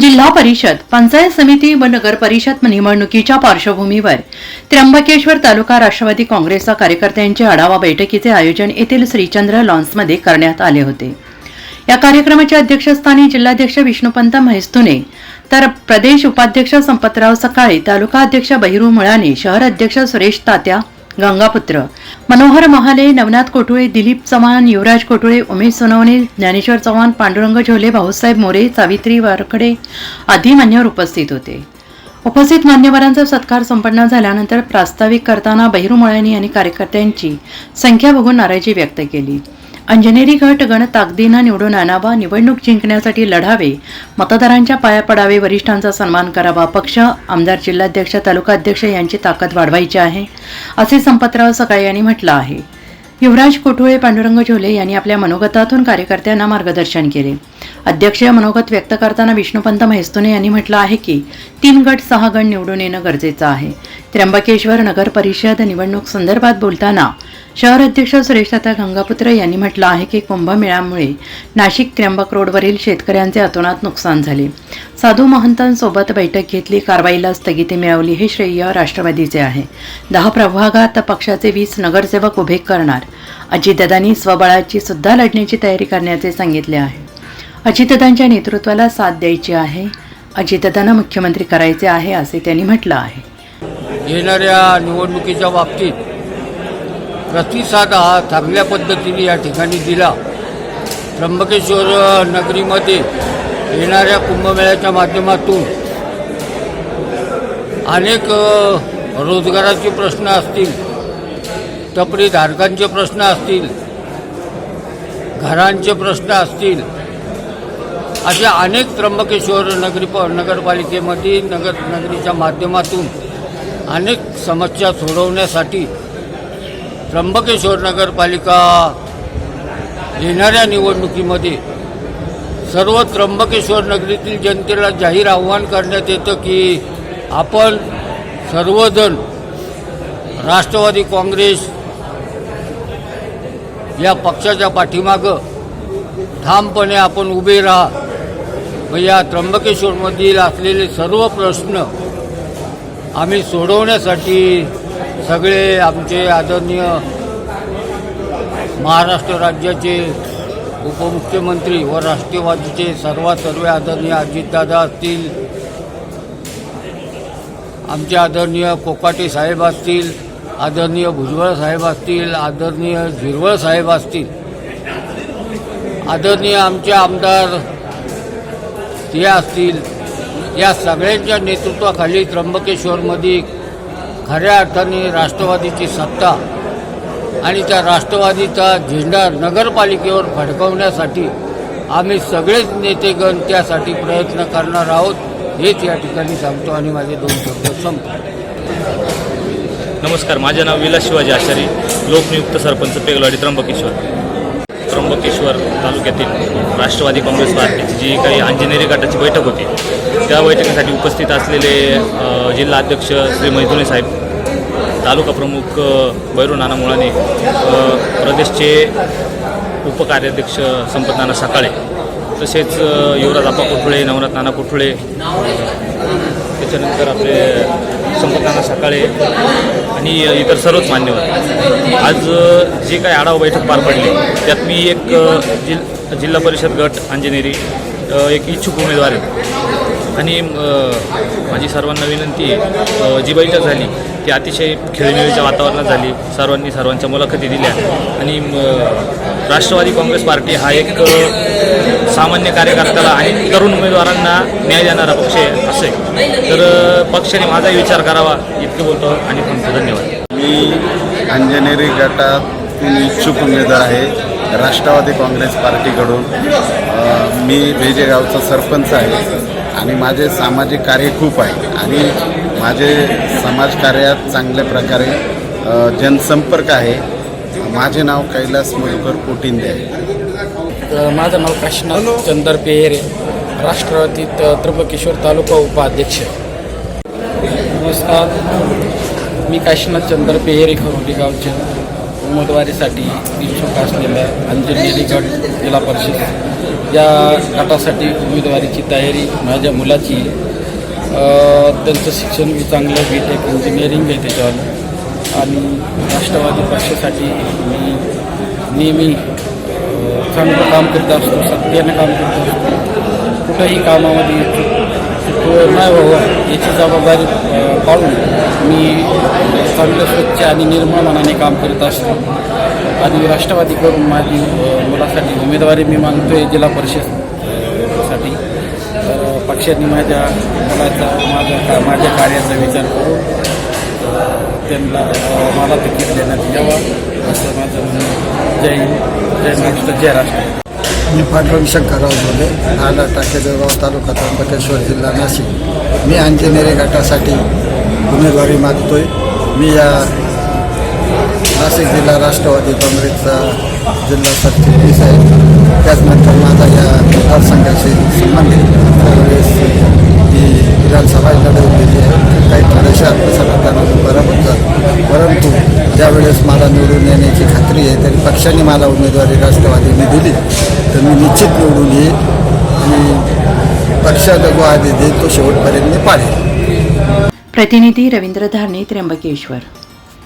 जिल्हा परिषद पंचायत समिती व नगर परिषद निवडणुकीच्या पार्श्वभूमीवर त्र्यंबकेश्वर तालुका राष्ट्रवादी काँग्रेसच्या कार्यकर्त्यांचे आढावा बैठकीचे आयोजन येथील श्रीचंद्र लॉन्समध्ये करण्यात आले होते. या कार्यक्रमाच्या अध्यक्षस्थानी जिल्हाध्यक्ष विष्णुपंत म्हैस्तुने तर प्रदेश उपाध्यक्ष संपतराव सकाळे तालुका अध्यक्ष बहिरू मुळाने शहर अध्यक्ष सुरेश तात्या गंगापुत्र. मनोहर महाले नवनाथ कोटुळे दिलीप चव्हाण युवराज कोटुळे उमेश सोनवणे ज्ञानेश्वर चव्हाण पांडुरंग झोले भाऊसाहेब मोरे सावित्री वारकडे आदी मान्यवर उपस्थित होते. उपस्थित मान्यवरांचा सत्कार संपन्न झाल्यानंतर प्रास्ताविक करताना बहिरू मुळानी यांनी कार्यकर्त्यांची संख्या बघून नाराजी व्यक्त केली. अंजनेरी गट गण ताकदीनं निवडून आणावा निवडणूक जिंकण्यासाठी लढावे मतदारांच्या पाया पडावे वरिष्ठांचा सन्मान करावा. पक्ष आमदार जिल्हाध्यक्ष तालुका अध्यक्ष यांची ताकद वाढवायची आहे. असे संपतराव सकाळे यांनी म्हटलं आहे. युवराज कोठोळे पांडुरंग झोले यांनी आपल्या मनोगतातून कार्यकर्त्यांना मार्गदर्शन केले. अध्यक्षीय मनोगत व्यक्त करताना विष्णुपंत म्हैस्तुने यांनी म्हटलं आहे की तीन गट सहा गट निवडून येणं गरजेचं आहे. त्र्यंबकेश्वर नगर परिषद निवडणूक संदर्भात बोलताना शहर अध्यक्ष सुरेशदाता गंगापुत्र यांनी म्हटलं आहे की कुंभमेळ्यामुळे नाशिक त्र्यंबक रोडवरील शेतकऱ्यांचे अतोनात नुकसान झाले. साधू महंतांसोबत बैठक घेतली कारवाईला स्थगिती मिळवली हे श्रेय राष्ट्रवादीचे आहे. दहा प्रभागात पक्षाचे वीस नगरसेवक उभे करणार. अजितदादांनी स्वबळाची सुद्धा लढण्याची तयारी करण्याचे सांगितले आहे. अजितदादांच्या नेतृत्वाला साथ द्यायची आहे. अजितदादांना मुख्यमंत्री करायचे आहे असे त्यांनी म्हटलं आहे. येणाऱ्या निवडणुकीच्या बाबतीत प्रतिसाद हा चांगल्या पद्धतीने या ठिकाणी दिला. त्र्यंबकेश्वर नगरीमध्ये येणाऱ्या कुंभमेळ्याच्या माध्यमातून अनेक रोजगाराचे प्रश्न असतील टपरी धारकांचे प्रश्न असतील घरांचे प्रश्न असतील अशा अनेक त्र्यंबकेश्वर नगरी नगरपालिकेमध्ये नगर नगरीच्या माध्यमातून अनेक समस्या सोडवण्यासाठी त्र्यंबकेश्वर नगरपालिका येणाऱ्या निवडणुकीमध्ये सर्व त्र्यंबकेश्वर नगरीतील जनतेला जाहीर आव्हान करण्यात येतं की आपण सर्वजण राष्ट्रवादी काँग्रेस या पक्षाच्या पाठीमागं ठामपणे आपण उभे राहा. व या त्र्यंबकेश्वरमधील असलेले सर्व प्रश्न आम्ही सोडवण्यासाठी सगळे आमचे आदरणीय महाराष्ट्र राज्याचे उपमुख्यमंत्री व राष्ट्रवादीचे सर्वात सर्व आदरणीय अजितदादा असतील आमचे आदरणीय कोकाटे साहेब असतील आदरणीय भुजबळ साहेब असतील आदरणीय झिरवळ साहेब असतील. आदरणीय आमचे आमदार ते असतील या सगळ्यांच्या नेतृत्वाखाली त्र्यंबकेश्वरमध्ये खऱ्या अर्थाने राष्ट्रवादीची सत्ता आणि त्या राष्ट्रवादीचा झेंडा नगरपालिकेवर फडकवण्यासाठी आम्ही सगळेच नेतेगण त्यासाठी प्रयत्न करणार आहोत हेच या ठिकाणी सांगतो आणि माझे दोन शब्द संपतो. नमस्कार माझे नाव विलास शिवाजी आचारी लोकनियुक्त सरपंच पेगलवाडी त्र्यंबकेश्वर. त्र्यंबकेश्वर तालुक्यातील राष्ट्रवादी काँग्रेस पार्टीची जी काही अंजनेरी गटाची बैठक होती त्या बैठकीसाठी उपस्थित असलेले जिल्हा अध्यक्ष श्री मैथुने साहेब तालुका प्रमुख अ, बैरू नाना मुळाने प्रदेशचे उपकार्याध्यक्ष संपत नाना सकाळे तसेच युवराज आप्पा कोठुळे नवनाथ नाना कोठुळे त्याच्यानंतर आपले संपताना सकाळे आणि इतर सर्वच मान्यवर. आज जी काही आढावा बैठक पार पडली त्यात मी एक जिल जिल्हा परिषद गट अंजनेरी एक इच्छुक उमेदवार आहे. आणि माझी सर्वांना विनंती आहे जी बैठक झाली ती अतिशय खेळमेळीच्या वातावरणात झाली. सर्वांनी सर्वांच्या मुलाखती दिल्या. आणि राष्ट्रवादी काँग्रेस पार्टी हा एक सामान्य कार्यकर्त्याला आणि तरुण उमेदवारांना न्याय देणारा पक्ष आहे असे तर पक्षाने माझाही विचार करावा इतके बोलतो आणि तुमचं धन्यवाद. मी अंजनेरी गटातून इच्छुक उमेदवार आहे राष्ट्रवादी काँग्रेस पार्टीकडून. मी भेजेगावचा सरपंच आहे. आणि माझे सामाजिक कार्य खूप आहे. आणि माझे समाजकार्यात चांगल्या प्रकारे जनसंपर्क आहे. माझे नाव कैलास मधुकर कोटिंदे आहे. तर माझं नाव काशीनाथ चंदर पेहेरे राष्ट्रवादीत त्र्यंबकेश्वर तालुका उपाध्यक्ष नमस्कार. मी काशीनाथ चंद्र पेहेरे खरोली गावच्या उमेदवारीसाठी इच्छुक असलेल्या अंजली गट जिल्हा परिषद या गटासाठी उमेदवारीची तयारी माझ्या मुलाची. त्यांचं शिक्षण बी चांगलं बी टेक इंजिनिअरिंग आहे त्याच्यावर. आणि राष्ट्रवादी पक्षासाठी मी नेहमी चांगलं काम करत असतो सत्यानं काम करत असतो. कुठंही कामामध्ये नाही व्हावं याची जबाबदारी पाळून मी चांगलं स्वच्छ आणि निर्मळ मनाने काम करत असतो. आणि राष्ट्रवादी करून माझी मुलासाठी उमेदवारी मी मागतोय जिल्हा परिषदसाठी. अ, पक्षाने माझ्या मुलाचा माझ्या माझ्या कार्याचा विचार करून त्यांना मला तिकीट देण्यात यावं असं माझं म्हणणं जय जय महाराष्ट्र जय राष्ट्र मी पांडुरंग शंकरराव बोले राहणार टाकेदेवगाव तालुका त्र्यंबकेश्वर जिल्हा नाशिक. मी अंजनेरी गटासाठी उमेदवारी मागतोय. मी या नाशिक जिल्हा राष्ट्रवादी काँग्रेसचा जिल्हा सरचिटणीस आहे. त्याचनंतर माझा या मतदारसंघाशी संबंधित त्यावेळेस ही विधानसभा लढवलेली आहे. काही थोडेसे अल्पसंख्याकांना बरं होतं. परंतु ज्यावेळेस मला निवडून येणे खात्री आहे तरी पक्षाने मला उमेदवारी राष्ट्रवादीने दिली. तर मी निश्चित निवडून येईल. आणि पक्षाचा जो आदेश देईल तो शेवटपर्यंत मी पाळेल. प्रतिनिधी रवींद्र धारणे त्र्यंबकेश्वर.